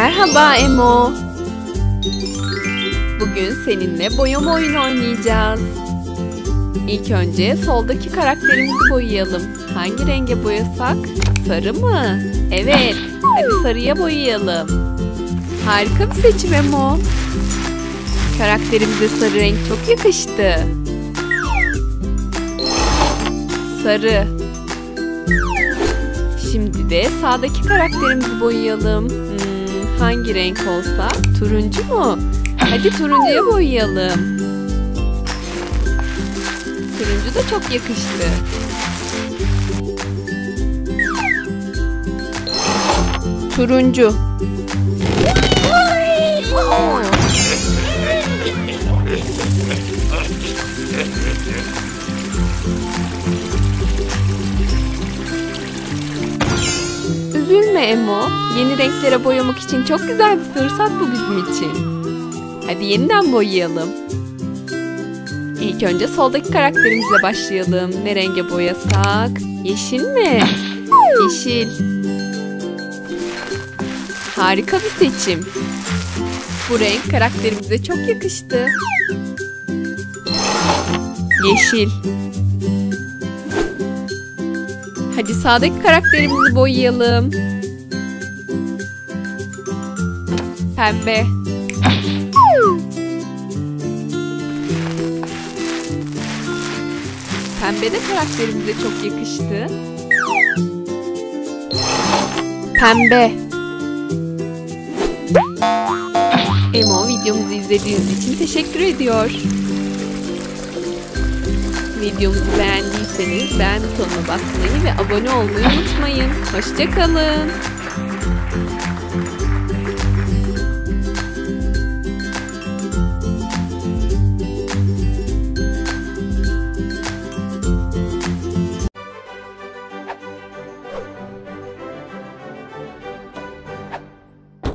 Merhaba Emo. Bugün seninle boyama oyunu oynayacağız. İlk önce soldaki karakterimizi boyayalım. Hangi renge boyasak? Sarı mı? Evet. Hadi sarıya boyayalım. Harika bir seçim Emo. Karakterimize sarı renk çok yakıştı. Sarı. Şimdi de sağdaki karakterimizi boyayalım. Hmm, hangi renk olsa? Turuncu mu? Hadi turuncuya boyayalım. Turuncu da çok yakıştı. Turuncu. Üzülme Emo. Yeni renklere boyamak için çok güzel bir fırsat bu bizim için. Hadi yeniden boyayalım. İlk önce soldaki karakterimizle başlayalım. Ne renge boyasak? Yeşil mi? Yeşil. Harika bir seçim. Bu renk karakterimize çok yakıştı. Yeşil. Hadi sağdaki karakterimizi boyayalım. Pembe. Pembe de karakterimize çok yakıştı. Pembe. Emo videomuzu izlediğiniz için teşekkür ediyor. Videomuzu beğendiyseniz beğen butonuna basmayı ve abone olmayı unutmayın. Hoşçakalın.